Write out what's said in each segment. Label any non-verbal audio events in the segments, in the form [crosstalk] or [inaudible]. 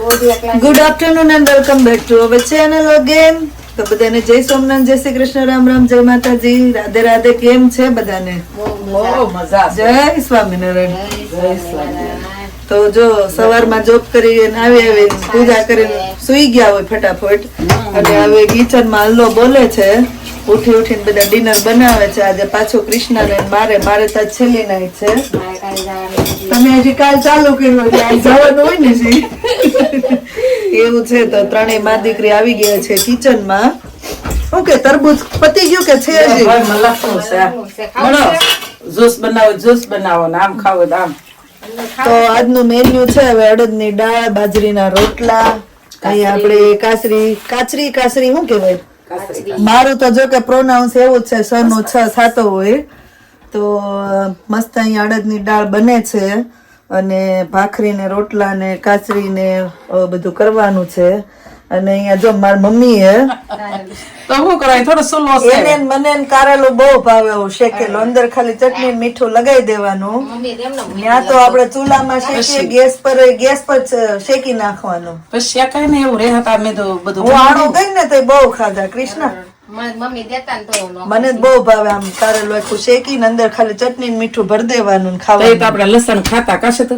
Good afternoon and welcome back to our channel again તો બધાને જય સોમનાથ જય શ્રી કૃષ્ણ રામ રામ જય માતાજી. રાધે રાધે કેમ છે બધાને? જય સ્વામિનારાયણ. તો જો સવારમાં જોબ કરીને આવી આવી પૂજા કરીને સુઈ ગયા હોય ફટાફટ. અને હવે કિચનમાં હલ્લો બોલે છે. ઉઠી ઉઠીને બધા ડિનર બનાવે છે. આજે પાછો કૃષ્ણ મારે મારે તો છેલ્લી નાઈટ છે. તમે હજી કાલ ચાલુ કર્યું એટલે આજ જવાનું હોય ને જી એવું છે તો ત્રણેય મા દીકરી આવી ગયા છે કિચનમાં ઓકે તરબૂચ પતી ગયું કે છે હજી? લખવું છે જ્યુસ બનાવો જ્યુસ બનાવો ને આમ ખાવો આમ. તો આજનું મેન્યુ છે હવે અડદની દાળ બાજરીના રોટલા અહીંયા આપણે કાસરી કાચરી કાસરી શું કહેવાય? કાસરી મારું તો જો કે પ્રોનાઉન્સ એવું જ છે નું છ થતો હોય તો મસ્ત અહીંયા અડદની દાળ બને છે અને ભાખરીને રોટલાને રોટલા ને કાચરી બધું કરવાનું છે. અને અહીંયા જો મારી મમ્મી હે તો હું કરાય? થોડો સુલો છે. એને મને ને કારેલું બહુ ભાવે એવું શેકેલું. અંદર ખાલી ચટણી મીઠું લગાવી દેવાનું. ત્યાં તો આપણે ચૂલામાં શેકીએ ગેસ પર ગેસ પર શેકી નાખવાનું. પછી શેકાય ને એવું રહે હતા મેં તો બધું હું આણું ગઈ. ને તો બહુ ખાધા. કૃષ્ણ? મને બહુ ભાવે આમ કારેલું આખું શેકીને અંદર ખાલી ચટણી મીઠું ભરી દેવાનું તો તો ખાવાનું. આપણે લસણ ખાતા કશે તો?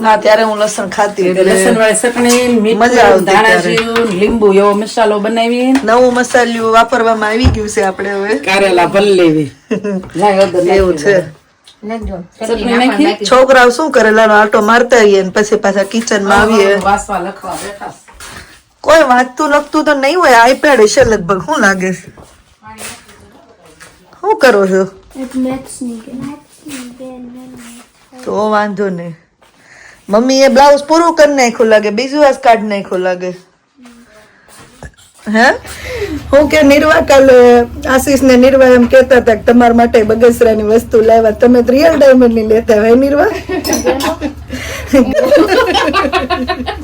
ના ત્યારે હું લસણ ખાતી લસણ વાળી ચટણી મજા આવતી મીઠું ધાણા લીંબુ એવો મસાલો બનાવી નવું મસાલ્યું વાપરવામાં આવી ગયું છે આપણે હવે. કારેલા ભલ લેવી. [laughs] એવું છે. છોકરાઓ શું કરેલા આટો મારતા આવીએ ને પછી પાછા કિચનમાં આવીએ. વાસવા લખવા બેઠા કોઈ વાંચતું લખતું તો નહીં હોય આઈપેડ હશે લગભગ શું લાગે છે? શું કરો છો? તો વાંધો નહીં. મમ્મી એ બ્લાઉઝ પૂરું કરી નાખ્યું લાગે બીજું વાસ કાઢી નાખ્યું લાગે. હે? હું કે નિર્વા કાલે આશીષ ને નિર્વા એમ કેતા હતા કે તમારા માટે બગસરાની વસ્તુ લાવ્યા. તમે રિયલ ડાયમંડની લેતા હોય નિર્વા? [laughs]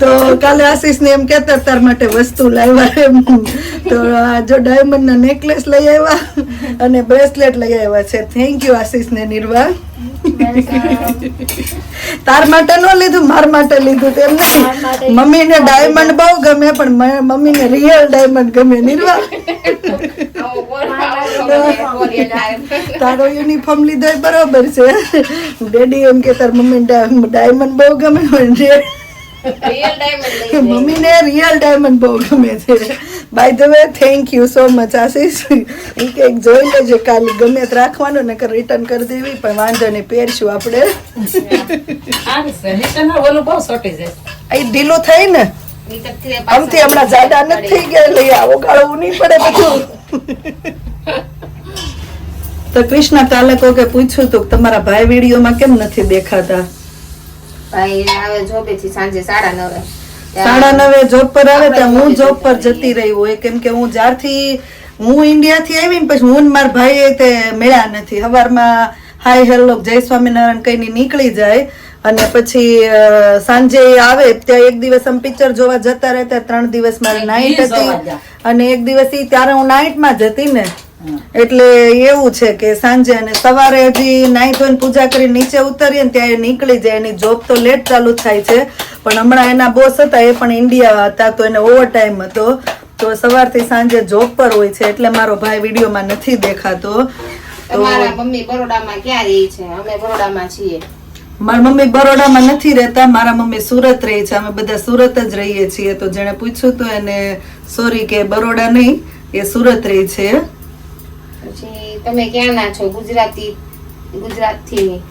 તો કાલે આશીષ ને એમ કેતા તાર માટે વસ્તુ લાવ્યા એમ. તો આ જો ડાયમંડ ના નેકલેસ લઈ આવ્યા અને બ્રેસલેટ લઈ આવ્યા છે. થેન્ક યુ આશીષ ને નિર્વા તાર માટે નો લીધું માર માટે લીધું તેમ નહીં. મમ્મી ને ડાયમંડ બહુ ગમે પણ મમ્મી ને રિયલ ડાયમંડ ગમે નિર્વા. [laughs] તારો યુનિફોર્મ લીધો એ બરોબર છે. ડેડી એમ કે તાર મમ્મી ડાયમંડ બહુ ગમે પણ મમ્મી ને રિયલ ડાયમંડ બહુ ગમે છે. By the way thank you so much Ashish. ઈ કે જોઈ લેજે કાલે ગમે તે રાખવાનું ને રિટર્ન કરી દેવી પણ વાંધો નહીં પહેરશું આપણે. આ ઢીલું થઈ ને. આમથી હમણાં જાડા નથી થઈ ગયા લઈ આવો ગાળવું નહીં પડે બધું. [laughs] તો કૃષ્ણ કાલે કોકે પૂછ્યું તું તમારા ભાઈ વિડીયોમાં કેમ નથી દેખાતા? ભાઈ આવે જોબે થી સાંજે સાડા નવે. સાડા નવે જોબ પર આવે ત્યાં હું જોબ પર જતી રહી હોય કેમ કે હું જ્યારથી હું ઇન્ડિયા થી આવી ને પછી હું મારા ભાઈ તે મેળા નથી. સવારમાં હાય હેલો જય સ્વામિનારાયણ કઈ નીકળી જાય. અને પછી સાંજે આવે ત્યાં એક દિવસ આમ પિક્ચર જોવા જતા રહેતા ત્રણ દિવસ મારી નાઇટ હતી. અને એક દિવસ ઈ ત્યારે હું નાઇટમાં જ હતી ને. એટલે એવું છે કે સાંજે અને સવારે હજી નાઈ ધોઈને પૂજા કરી નીચે ઉતરીએ ને ત્યાં એ નીકળી જાય. એની જોબ તો લેટ ચાલુ થાય છે. પણ હમણાં એના બોસ હતા એ પણ ઇન્ડિયા હતા તો એને ઓવર ટાઈમ હતો. તો સવારથી સાંજે જોબ પર હોય છે એટલે મારો ભાઈ વિડીયોમાં નથી દેખાતો. તમારા મમ્મી બરોડામાં ક્યાં રહી છે? અમે બરોડામાં છીએ. મારા મમ્મી બરોડામાં નથી રહેતા મારા મમ્મી સુરત રહે છે અમે બધા સુરત જ રહીએ છીએ. તો જેણે પૂછ્યું તો એને સોરી કે બરોડા નહીં એ સુરત રહે છે. પછી તમે ક્યાં ના છો? ગુજરાતી ગુજરાતથી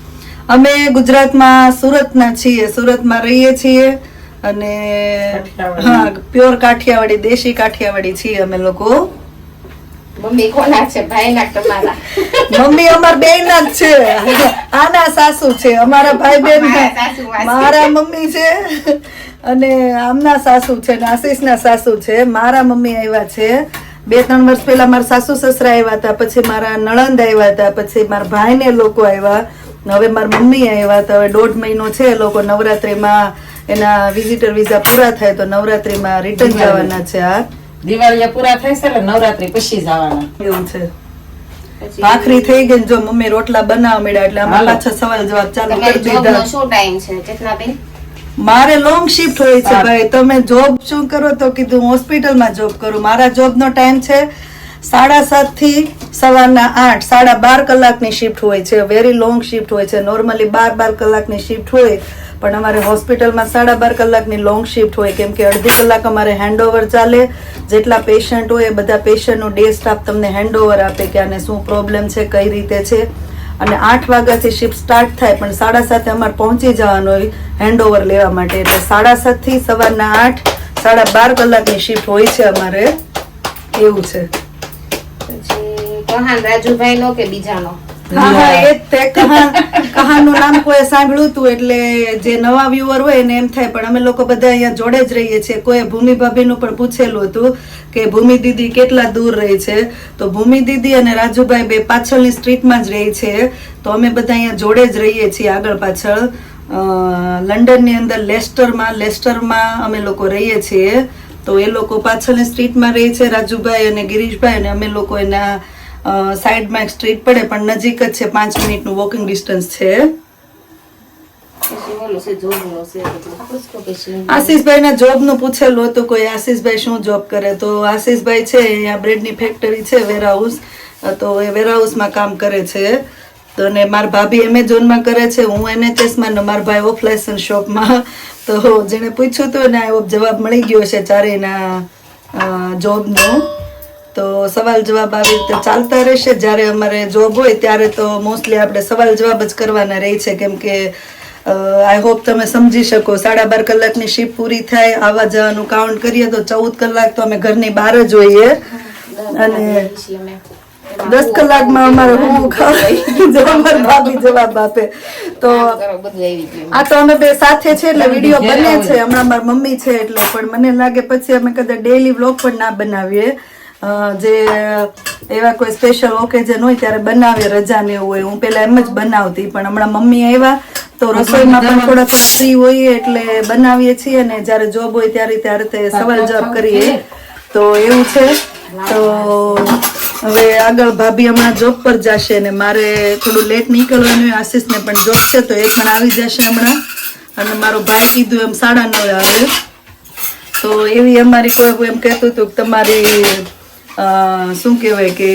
અમે ગુજરાતમાં સુરતના છીએ સુરતમાં રહીએ છીએ. અને હા પ્યોર કાઠિયાવાડી દેશી કાઠિયાવાડી છીએ અમે લોકો. મમ્મી કોના છે? તમારા મમ્મી અમાર બે ના જ છે. આના સાસુ છે. અમારા ભાઈ બેન મારા સાસુ માસી. મારા મમ્મી છે. અને આમના સાસુ છે ને આશીષના સાસુ છે. મારા મમ્મી આવ્યા છે. બે ત્રણ વર્ષ પહેલા મારા સાસુ સસરા આવ્યા હતા. પછી મારા નણંદ આવ્યા હતા. પછી મારા ભાઈને લોકો આવ્યા હવે મારા મમ્મી આવ્યા હતા. હવે દોઢ મહિનો છે એ લોકો નવરાત્રિમાં એના વિઝિટર વિઝા પૂરા થાય તો નવરાત્રીમાં રિટર્ન જવાના છે આ. દિવાળી પૂરા થાય છે એટલે નવરાત્રી પછી જવાના એવું છે. ભાખરી થઈ ગઈ જો મમ્મી રોટલા બનાવવા મળ્યા એટલે આમાં પાછા સવાલ જવાબ ચાલુ કરી દીધા. શું ટાઈમ છે ચેતનાબેન? મારે લોંગ શિફ્ટ હોય છે ભાઈ. તમે જોબ શું કરો તો કીધું હોસ્પિટલમાં જોબ કરું. મારા જોબનો ટાઈમ છે સાડા સાતથી સવારના આઠ સાડા બાર કલાકની શિફ્ટ હોય છે. વેરી લોંગ શિફ્ટ હોય છે. નોર્મલી બાર બાર કલાકની શિફ્ટ હોય. પણ અમારે હોસ્પિટલમાં સાડા બાર કલાકની લોંગ શિફ્ટ હોય, કેમ કે અડધી કલાક અમારે હેન્ડઓવર ચાલે. જેટલા પેશન્ટ હોય એ બધા પેશન્ટનો ડે સ્ટાફ તમને હેન્ડઓવર આપે કે આને શું પ્રોબ્લેમ છે, કઈ રીતે છે. અને આઠ વાગ્યાથી શિફ્ટ સ્ટાર્ટ થાય, પણ સાડા સાતે અમારે પહોંચી જવાનું હોય હેન્ડઓવર લેવા માટે. એટલે સાડા સાતથી સવારના આઠ, સાડા બાર કલાકની શિફ્ટ હોય છે અમારે. એવું છે. રાજુભાઈ નો કે બીજાનો? હા હા એ તે. કહાન નામ કોઈ સાંભળ્યું હતું એટલે જે નવા વ્યુઅર હોય એને એમ થાય પણ અમે લોકો બધા અહીંયા જોડે જ રહીએ છીએ. કોઈ ભૂમિ ભાભીનું પણ પૂછેલું હતું કે ભૂમિ દીદી કેટલા દૂર રહે છે? તો ભૂમિ દીદી અને રાજુભાઈ બે પાછળની સ્ટ્રીટમાં જ રહે છે. તો અમે બધા અહીંયા જોડે જ રહીએ છીએ આગળ પાછળ. અ, લંડનની અંદર લેસ્ટરમાં લેસ્ટરમાં અમે લોકો રહીએ છીએ. તો એ લોકો પાછળની સ્ટ્રીટમાં રહે છે રાજુભાઈ અને ગિરીશભાઈ અને અમે લોકો એના સાઈડમાં એક સ્ટ્રીટ પડે, પણ નજીક જ છે, પાંચ મિનિટનું વોકિંગ ડિસ્ટન્સ છે. આશીષભાઈ જોબનું પૂછેલું હતું, કોઈ આશીષભાઈ શું જોબ કરે? તો આશીષભાઈ છે, અહીંયા બ્રેડની ફેક્ટરી છે વેરહાઉસ તો એ વેરહાઉસમાં કામ કરે છે. તો અને મારા ભાભી એમેઝોનમાં કરે છે, હું એનએચએસમાં ને મારા ભાઈ ઓફ લાયસન્સ શોપમાં તો જેને પૂછ્યું હતું ને જવાબ મળી ગયો છે ચારેયના જોબનો. તો સવાલ જવાબ આવી રીતે ચાલતા રહેશે. જ્યારે અમારે જોબ હોય ત્યારે તો મોસ્ટલી આપણે સવાલ જવાબ જ કરવાના રહે છે. કેમ કે આઈ હોપ તમે સમજી શકો, સાડા બાર કલાકની શિફ્ટ પૂરી થાય, આવવા જવાનું કાઉન્ટ કરીએ તો ચૌદ કલાક તો અમે ઘરની બહાર જ હોઈએ. અને દસ કલાકમાં અમારે હું ખાવા ભાભી જવાબ આપે. તો આ તો અમે બે સાથે છે એટલે વીડિયો બને છે. હમણાં મારી મમ્મી છે એટલે પણ મને લાગે પછી અમે કદાચ ડેઈલી વ્લોગ પણ ના બનાવીએ. જે એવા કોઈ સ્પેશિયલ ઓકેઝન હોય ત્યારે બનાવે રજા ને એવું હોય. હું પેલા એમ જ બનાવતી પણ હમણાં મમ્મી આવ્યા તો રસોઈમાં પણ થોડા થોડા ફ્રી હોઈએ એટલે બનાવીએ છીએ ને જ્યારે જોબ હોય ત્યારે ત્યારે તે સવાલ જવાબ કરીએ. તો એવું છે. તો હવે આગળ ભાભી હમણાં જોબ પર જશે ને મારે થોડું લેટ નીકળવાનું હોય આશીષને પણ જોબ છે તો એ પણ આવી જશે હમણાં. અને મારો ભાઈ કીધું એમ સાડા નવે આવે. તો એવી અમારી કોઈ એમ કહેતું હતું કે તમારી શું કહેવાય કે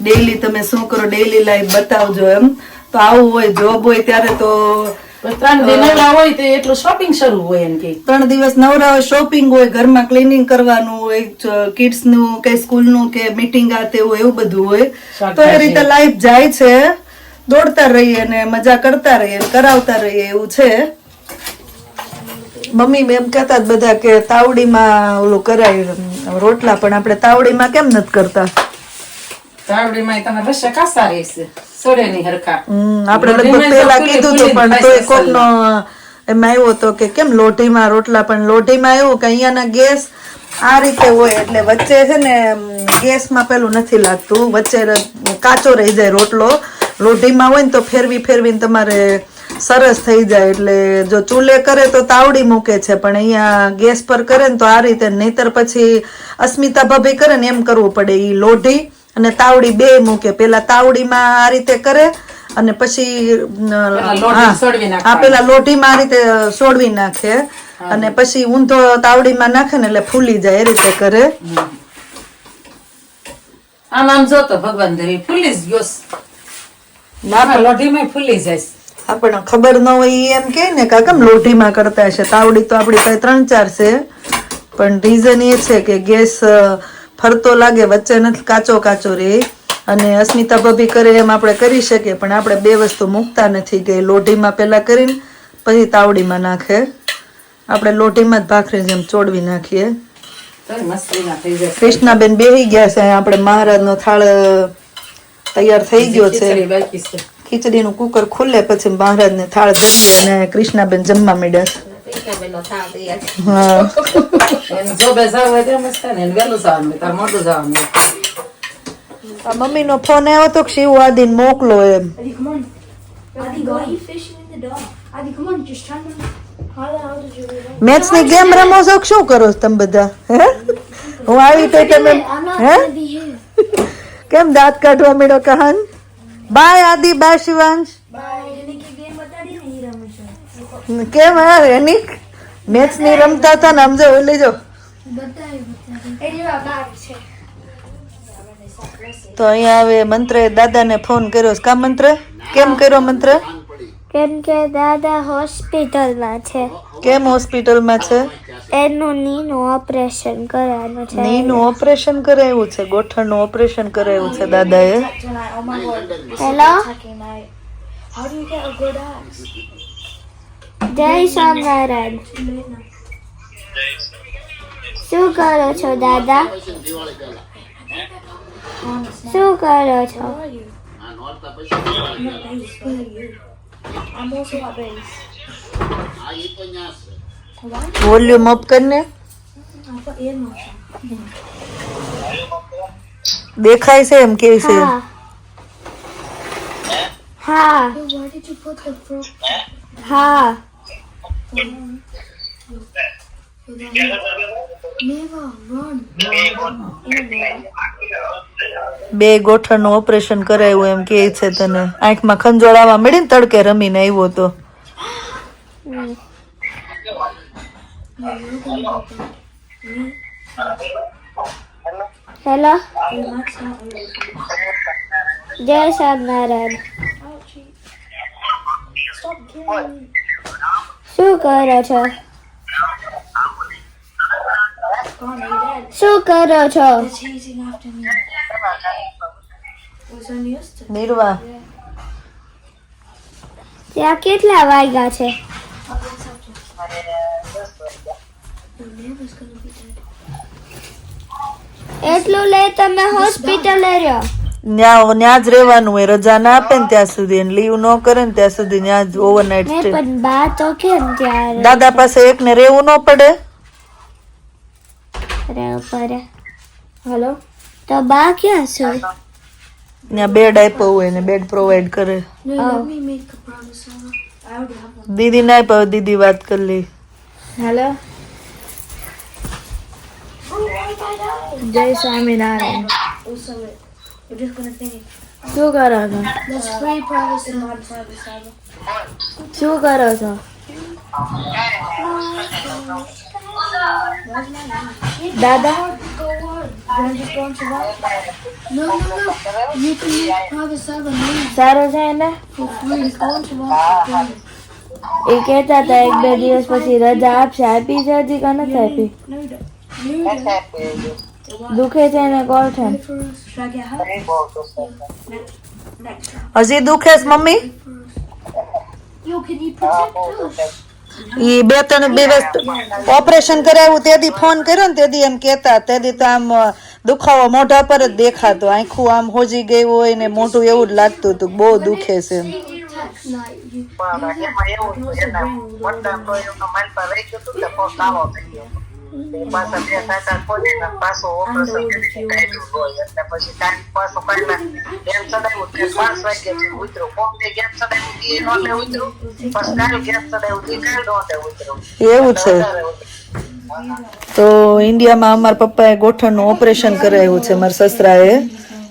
ડેઈલી તમે શું કરો ડેઈલી લાઈફ બતાવજો એમ. તો આવું હોય જોબ હોય ત્યારે તો ત્રણ દિન નવરા હોય તો એટલું શોપિંગ શરૂ હોય એમ કે. ત્રણ દિવસ નવરા હોય શોપિંગ હોય ઘરમાં ક્લિનિંગ કરવાનું હોય કિડ્સનું કે સ્કૂલનું કે મીટિંગ આ તે હોય એવું બધું હોય. તો એ રીતે લાઈફ જાય છે. દોડતા રહીએ ને મજા કરતા રહીએ કરાવતા રહીએ એવું છે. મમ્મી એમ કહેતા બધા કે તાવડીમાં ઓલું કરાય રોટલા પણ આપણે તાવડીમાં કેમ નથી કરતા? તાવડીમાં તમે રસ્તા કાસા રહેશે સોડે ની હરખા આપણે લગભગ પેલા કીધું હતું પણ તોય કોકનો એમ આવ્યો હતો કે કેમ લોઢીમાં રોટલા પણ લોઢીમાં એવું કે અહીંયાના ગેસ આ રીતે હોય એટલે વચ્ચે છે ને ગેસમાં પેલું નથી લાગતું. વચ્ચે કાચો રહી જાય રોટલો. લોઢીમાં હોય ને તો ફેરવી ફેરવીને તમારે સરસ થઈ જાય એટલે જો ચૂલે કરે તો તાવડી મૂકે છે પણ અહીંયા ગેસ પર કરે ને તો આ રીતે નહીતર પછી અસ્મિતા ભાભી કરે ને એમ કરવું પડે એ લોઢી અને તાવડી બે મૂકે. પેલા તાવડીમાં આ રીતે કરે અને પછી લોઢી હા, પેલા લોઢીમાં આ રીતે સોડવી નાખે અને પછી ઊંધો તાવડીમાં નાખે ને એટલે ફૂલી જાય એ રીતે કરે. આમ આમ જોતો ભગવાન ફૂલી જ ગયો. લોઢીમાં ફૂલી જાય. આપણને ખબર ન હોય એમ કે ને કે કેમ લોઢીમાં કરતા હશે તાવડી તો આપણી પાસે ત્રણ ચાર છે પણ રીઝન એ છે કે ગેસ ફરતો લાગે વચ્ચે નથી કાચો કાચો રહે અને અસ્મિતા ભભી કરે એમ આપણે કરી શકીએ પણ આપણે બે વસ્તુ મૂકતા નથી કે લોઢીમાં પહેલાં કરીને પછી તાવડીમાં નાખે. આપણે લોઢીમાં જ ભાખરી જેમ ચોડવી નાખીએ. કૃષ્ણાબેન બેહી ગયા છે આપણે મહારાજનો થાળ તૈયાર થઈ ગયો છે. બાકી છે. ખીચડીનું કુકર ખુલે પછી મહારાજને થાળ ધરી અને કૃષ્ણાબેન જમવા માંડ્યા મમ્મી ને ફોન આવ્યો તો કે શિવ આદિન મોકલો એમ. મેચ? મેથ્સની ગેમ રમો છો શું કરો છો તમે બધા? હે? હું આવી તો તમે હે. [laughs] કેમ દાંત કાઢવા મેળો Kahan? Bye Aadi, bye Shivansh. કેમ હા રેનિક મેચની રમતા હતા ને સમજો લેજો તો અહીંયા હવે મંત્રએ દાદાને ફોન કર્યો. કા મંત્ર કેમ કર્યો મંત્ર કેમ કે દાદા હોસ્પિટલમાં છે. કેમ હોસ્પિટલમાં છે? એનું નીનું ઓપરેશન કરાવવાનું છે. નીનું ઓપરેશન કરાવ્યું છે? ગોઠણનું ઓપરેશન કરાવ્યું છે દાદાએ? હેલો? જય સ્વામિનારાયણ. શું કરો છો દાદા? શું કરો છો? વોલ્યુમ અપ કરીને દેખાય છે એમ કેવી છે હા હા હા બે ગોઠણનું ઓપરેશન કરાયું એમ કે છે તને. આંખમાં ખંજોળાવા મળી ને તડકે રમીને આવ્યો તો. હેલો? જય સ્વામિનારાયણ. શું કરો છો? શું કરો છો નિર્વા. ત્યાં કેટલા વાગ્યા છે? એટલું લઈ તમે હોસ્પિટલ રહ્યો. ન્યા ન્યા જ રહેવાનું હોય રજા ના આપે ને ત્યાં સુધી લીવ ન કરે ને ત્યાં સુધી ન્યા જ ઓવરનાઇટ ને પણ બા તો કેમ ત્યાં દાદા પાસે એકને રહેવું ન પડે. રહેવું પડે હલો? તો બા ક્યાં છે? ત્યાં બેડ આપ્યો હોય ને બેડ પ્રોવાઈડ કરે. દીદી ના આપ્યો દીદી વાત કરી લે. હેલો? જય સ્વામિનારાયણ. શું કરો છો? શું કરો છો? દાદા સારું છે ને એ કહેતા હતા એક બે દિવસ પછી રજા આપશે. આપી છે હજી કે નથી આપી? દુખે છે ને કોઠણ હજી દુખે છે મમ્મી? ઈ બે ત્રણ દિવસ ઓપરેશન કરાવ્યું તેથી ફોન કર્યો ને તેથી એમ કેતા તેથી તો આમ દુખાવો મોઢા પર જ દેખાતો. આખું આમ હોજી ગયું હોય ને મોઢું એવું જ લાગતું હતું, બહુ દુખે છે એમાં. એવું છે એના મોટા તો એમનો મારી પાસે રહી ગયું હતું ને પાછા બે પાછું ઓપરેશન કરી કાઢ્યું હોય એટલે પછી કાંઈ પાછું કાંઈ ગેમ ચડાવ્યું તે પાંચ વાગે છે કોમ તે ગેમ ચડાવ્યું તે નોટે ઉતર્યું પછી કાલ ગેમ ચડાવ્યું તે કાલ ઉતર્યું એવું છે. તો ઇન્ડિયામાં અમારા પપ્પાએ ગોઠણનું ઓપરેશન કરાવ્યું છે, મારા સસરાએ.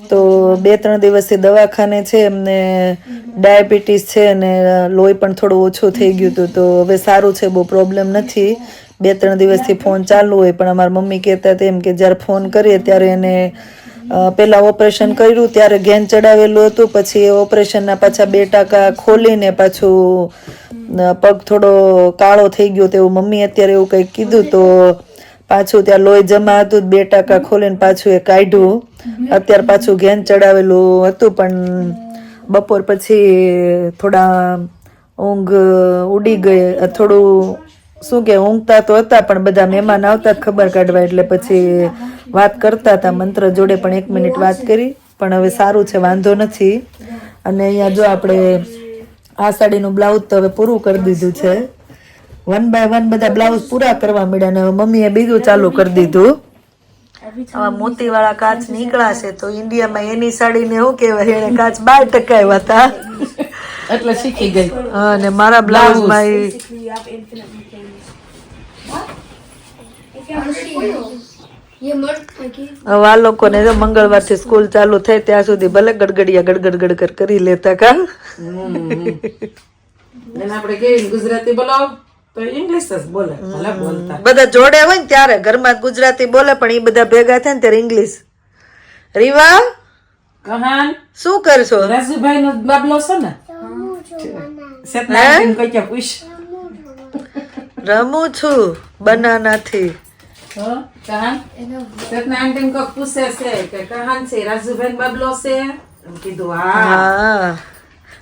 તો બે, ત્રણ દિવસથી દવાખાને છે, એમને ડાયાબિટીસ છે અને લોહી પણ થોડું ઓછું થઈ ગયું હતું. તો હવે સારું છે, બહુ પ્રોબ્લેમ નથી. બે ત્રણ દિવસથી ફોન ચાલુ હોય, પણ અમારા મમ્મી કહેતા હતા એમ કે જ્યારે ફોન કરીએ ત્યારે એને પહેલાં ઓપરેશન કર્યું, ત્યારે ઘેન ચડાવેલું હતું, પછી ઓપરેશનના પાછા બે ટાંકા ખોલીને પાછું પગ થોડો કાળો થઈ ગયો તેવું મમ્મી અત્યારે એવું કંઈક કીધું તો પાછું ત્યાં લોહી જમા હતું, બે ટાંકા ખોલીને પાછું એ કાઢ્યું. અત્યારે પાછું ઘેન ચડાવેલું હતું, પણ બપોર પછી થોડા ઊંઘ ઉડી ગઈ, થોડું શું કે, ઊંઘતા તો હતા, પણ બધા મહેમાન આવતા ખબર કાઢવા, એટલે પછી વાત કરતા હતા, મંત્ર જોડે પણ એક મિનિટ વાત કરી, પણ હવે સારું છે, વાંધો નથી. અને અહીંયા જો આપણે આ સાડીનું બ્લાઉઝ તો હવે પૂરું કરી દીધું છે. વન બાય વન બધા બ્લાઉઝ પૂરા કરવા મળ્યા અને હવે મમ્મીએ બીજું ચાલુ કરી દીધું. આવા મોતીવાળા કાચ નીકળ્યા છે તો ઇન્ડિયામાં એની સાડીને શું કહેવાય એને કાચ બાર ટકાવ્યા હતા. એટલે શીખી ગઈ. અને મારા બ્લાઉઝમાં ઈ હવે આ લોકોને જો મંગળવારથી સ્કૂલ ચાલુ થાય ત્યાં સુધી ભલે ગડગડિયા ગડગડ ગડગડ કરી લેતા કા. આપણે કેવી ગુજરાતી બોલો. તો ઇંગ્લિશ જ બોલે ભલે બોલતા. બધા જોડે હોય ને ત્યારે ઘરમાં ગુજરાતી બોલે પણ એ બધા ભેગા થાય ને ત્યારે ઇંગ્લિશ રીવા? કહાન? શું કરશો? રાજુભાઈ નો બાબલો છે ને રમું છું બનાનાથી હો, કહાન સેતના આંટીને કોક પૂછે છે કે કહાન છે રાજુભાઈ નો બાબલો છે એમ કીધું હા હા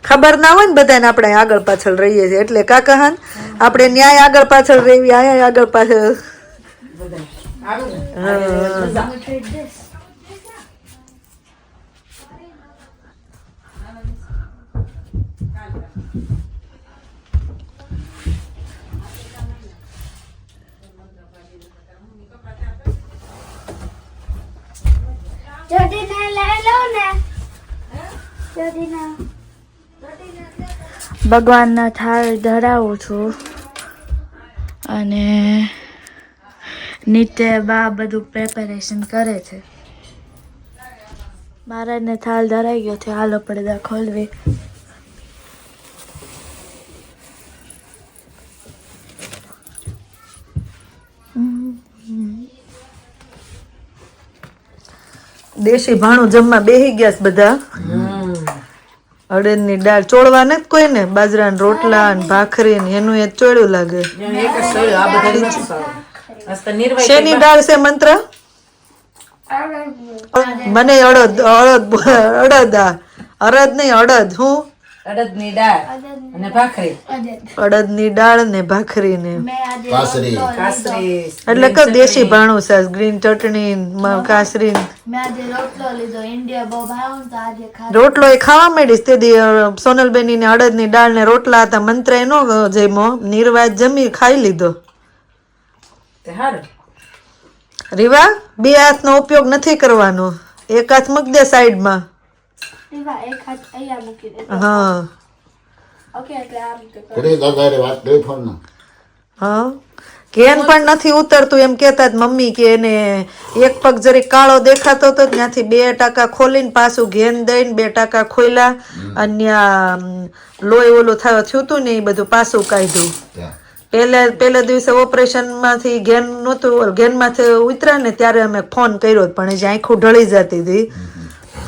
ખબર ના હોય ને બધાને આપણે આગળ પાછળ રહીએ છીએ. એટલે કાકાહાન આપણે ન્યાય આગળ પાછળ રહીએ આયા આગળ પાછળ. બધા ભગવાનના થાળ ધરાવું છું. અને નિત્ય બા બધું પ્રેપરેશન કરે છે. મહારાજને થાળ ધરાઈ ગયો છે. હાલો પડદા ખોલવી. દેશી ભાણું જમવા બેહી ગયા છે બધા. અડદની દાળ ચોળવા ને કોઈ ને બાજરા ને રોટલા ને ભાખરી ને એનું એ ચોળ્યું લાગે. શેની દાળ છે મંત્ર? મને અડદ અડદ અડદ આ. અડદ નહીં અડદ હું? અડદની દાળ અને ભાખરી. અડદની દાળ ને ભાખરી ને કાસરી. કાસરી. એટલે કે દેશી ભાણું છે ગ્રીન ચટણી કાસરી ને. મેં આજે રોટલો લીધો. ઇન્ડિયા બહુ તો આજે રોટલો એ ખાવા માંડીશ. તે દી સોનલબેની ને અડદની દાળ ને રોટલા હતા. મંત્ર એ નો જમ્યો. નિર્વાજ જમી ખાઈ લીધો. રીવા બે હાથનો ઉપયોગ નથી કરવાનો. એક હાથ મૂક દે સાઈડમાં. હા હા ઘેન પણ નથી ઉતરતું એમ કેતા જ મમ્મી કે એને એક પગ જરી કાળો દેખાતો હતો ત્યાંથી બે ટાકા ખોલીને પાછું ઘેન દઈને બે ટાકા ખોલ્યા. અને લોહી ઓલું થયો થયું હતું ને એ બધું પાછું કાઢ્યું. પહેલા પહેલે દિવસે ઓપરેશનમાંથી ઘેન નહોતું ઘેનમાંથી ઉતર્યા ને ત્યારે અમે ફોન કર્યો પણ હજી આંખું ઢળી જતી હતી.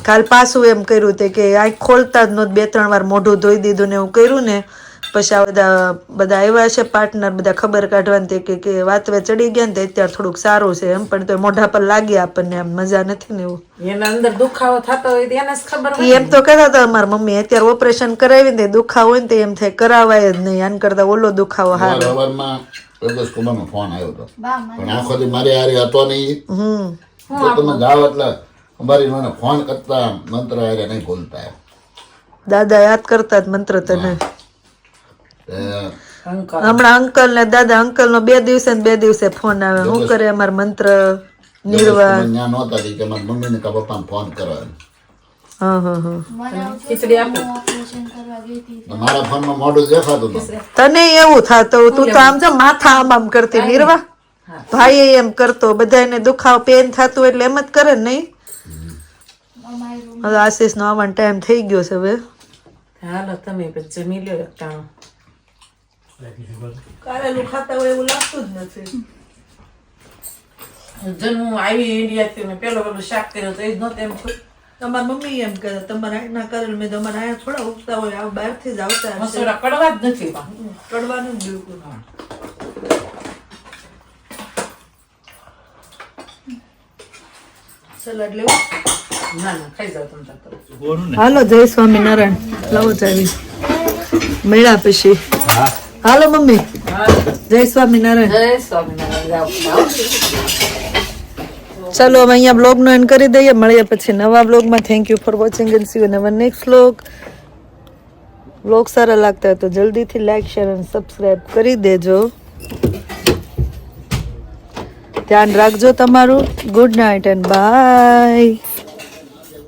કાલ પાછું એમ કર્યું તે કે આંખ ખોલતા જ નહોતું બે ત્રણ વાર મોઢું ધોઈ દીધું ને એવું કર્યું ને પછી આ બધા બધા આવ્યા છે પાર્ટનર બધા ખબર કાઢવાની તે કે કે વાતવે ચડી ગયા ને તે અત્યારે થોડુંક સારું છે એમ પણ તો મોઢા પર લાગી આપણને આમ મજા નથી ને એવું. એના અંદર દુખાવો થતો હોય તો એને ખબર હોય એમ તો કહેતા હતા મારા મમ્મી અત્યારે ઓપરેશન કરાવી ને તે દુખાવો હોય ને તે એમ થાય કરાવાય જ નહીં આન કરતા ઓલો દુખાવો હારો. યોગેશ કુમારનો ફોન આવ્યો હતો પણ આખો દી મારી હારે હતો નહીં. હમ. જો તમે જાઓ એટલે અમારી મને ફોન કરતા મંત્ર હારે નહીં ભૂલતા દાદા યાદ કરતા જ મંત્ર તને. હમણાં અંકલ ને દાદા અંકલ નો બે દિવસે ને બે દિવસે ફોન આવે. હું કરે અમાર મંત્ર નિર્વાહ નહોતા કે મારી કે ફોન તને એવું થતું તું તો આમ જો માથા આમ આમ કરતી નિર્વા? ભાઈ એમ કરતો. બધાને દુખાવ પેન થતું એટલે એમ જ કરે નહીં? હવે આશીષ નો આવવાનો ટાઈમ થઈ ગયો છે હવે. હાલો તમે પછી જમી લ્યો એક ટાણું. કારેલું ખાતા હોય એવું લાગતું જ નથી. જન હું આવી ઇન્ડિયાથી મેં પેલો પેલો શાક કર્યો તો એ જ નહોતું એમ છું તમારી મમ્મી એમ કહે તમારા આના કરેલ મેં તમારા અહીંયા થોડા ઉગતા હોય આ બહારથી જ આવતા મસોડા કડવા જ નથી. કડવાનું જ બિલકુલ. સલાડ લેવું? હાલો જય સ્વામિનારાયણ. લવો ચાવી મેળા પછી. હાલો મમ્મી. જય સ્વામિનારાયણ. જય સ્વામિનારાયણ. ચાલો હવે અહીંયા બ્લોગનો એન્ડ કરી દઈએ. મળીએ પછી નવા બ્લોગમાં. Thank you for watching and see you નવર next blog blog સારા લાગતા હોય તો જલ્દીથી લાઈક શેર અને સબસ્ક્રાઈબ કરી દેજો. ધ્યાન રાખજો તમારું. Good night and by